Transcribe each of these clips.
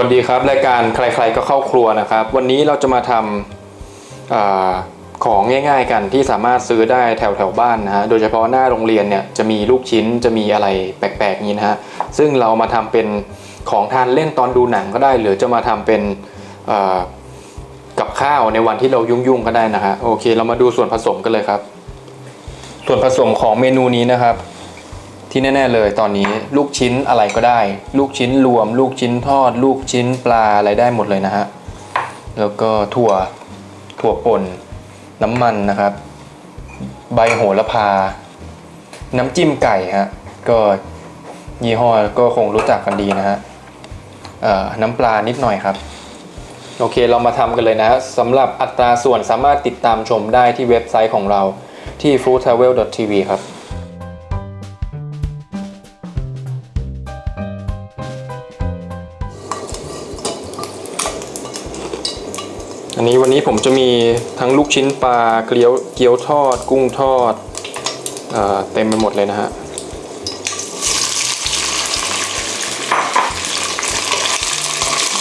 วัสดีครับรายการใครๆก็เข้าครัวนะครับ วันนี้เราจะมาทำอของง่ายๆกันที่สามารถซื้อได้แถวแถวๆบ้านนะฮะโดยเฉพาะหน้าโรงเรียนเนี่ยจะมีลูกชิ้นจะมีอะไรแปลกๆนี้นะฮะซึ่งเรามาทำเป็นของทานเล่นตอนดูหนังก็ได้ หรือจะมาทำเป็นกับข้าวในวันที่เรายุ่งๆก็ได้นะฮะโอเค เรามาดูส่วนผสมกันเลยครับ ส่วนผสมของเมนูนี้นะครับ ที่แน่ ๆ เลยตอนนี้ลูกชิ้นอะไรก็ได้ ลูกชิ้นรวม ลูกชิ้นทอด ลูกชิ้นปลาอะไรได้หมดเลยนะฮะแล้วก็ถั่วถั่วป่น น้ำมันนะครับ ใบโหระพา น้ำจิ้มไก่ฮะก็ยี่ห้อก็คงรู้จักกันดีนะฮะน้ำปลานิดหน่อยครับโอเคเรามาทำกันเลยนะฮะสำหรับอัตราส่วนสามารถติดตามชมได้ที่เว็บไซต์ของเราที่ foodtravel.tv ครับ อันนี้วันนี้ผมจะมีทั้งลูกชิ้นปลาเกี๊ยวเกี๊ยวทอด กุ้งทอดเออเต็มไปหมดเลยนะฮะ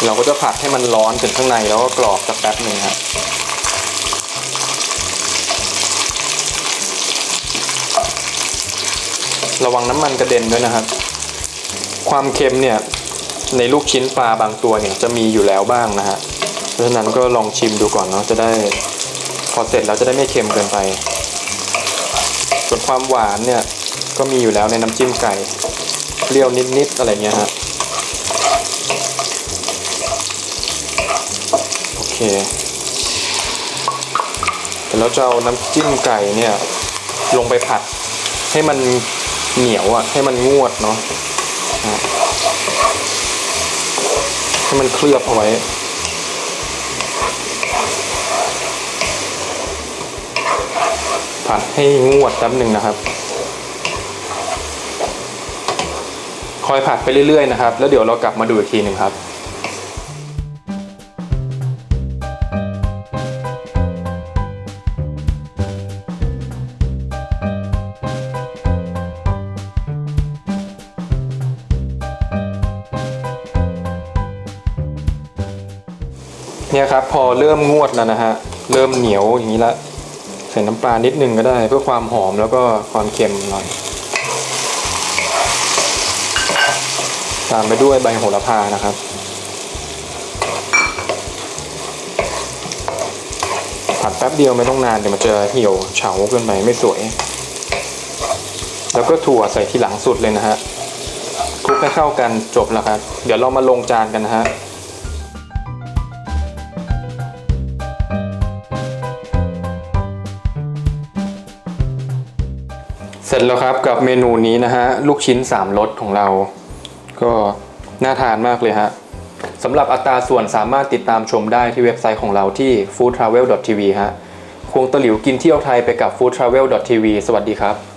เราก็จะผัดให้มันร้อนถึงข้างในแล้วก็กรอบสักแป๊บหนึ่งฮะระวังน้ำมันกระเด็นด้วยนะครับ ความเค็มเนี่ยในลูกชิ้นปลาบางตัวเนี่ยจะมีอยู่แล้วบ้างนะฮะ เพราะฉะนั้นก็ลองชิมดูก่อนเนาะจะได้พอเสร็จแล้วจะได้ไม่เค็มเกินไป ส่วนความหวานเนี่ยก็มีอยู่แล้วในน้ำจิ้มไก่เปรี้ยวนิดๆอะไรเงี้ยฮะโอเคเดี๋ยวเราจะเอาน้ำจิ้มไก่เนี่ยลงไปผัดให้มันเหนียวอะ่ะให้มันงวดเนาะอะให้มันเคลือบเอาไว้ ผัดให้งวดแป๊บหนึ่งนะครับ คอยผัดไปเรื่อยๆนะครับ แล้วเดี๋ยวเรากลับมาดูอีกทีหนึ่งครับ เนี่ยครับพอเริ่มงวดแล้วนะฮะเริ่มเหนียวอย่างนี้ละใส่น้ำปลานิดนึงก็ได้เพื่อความหอมแล้วก็ความเค็มหน่อยตามไปด้วยใบโหระพานะครับ ผัดแป๊บเดียวไม่ต้องนานเดี๋ยวมันจะเหี่ยวเฉาเกินไปไม่สวย แล้วก็ถั่วใส่ทีหลังสุดเลยนะฮะคลุกให้เข้ากันจบแล้วครับ เดี๋ยวเรามาลงจานกันนะฮะ เสร็จแล้วครับกับเมนูนี้นะฮะลูกชิ้น3รสของเรา ก็น่าทานมากเลยฮะสำหรับอัตราส่วนสามารถติดตามชมได้ที่เว็บไซต์ของเราที่ foodtravel.tv ฮะควงตะหลิวกินเที่ยวไทยไปกับ foodtravel.tv สวัสดีครับ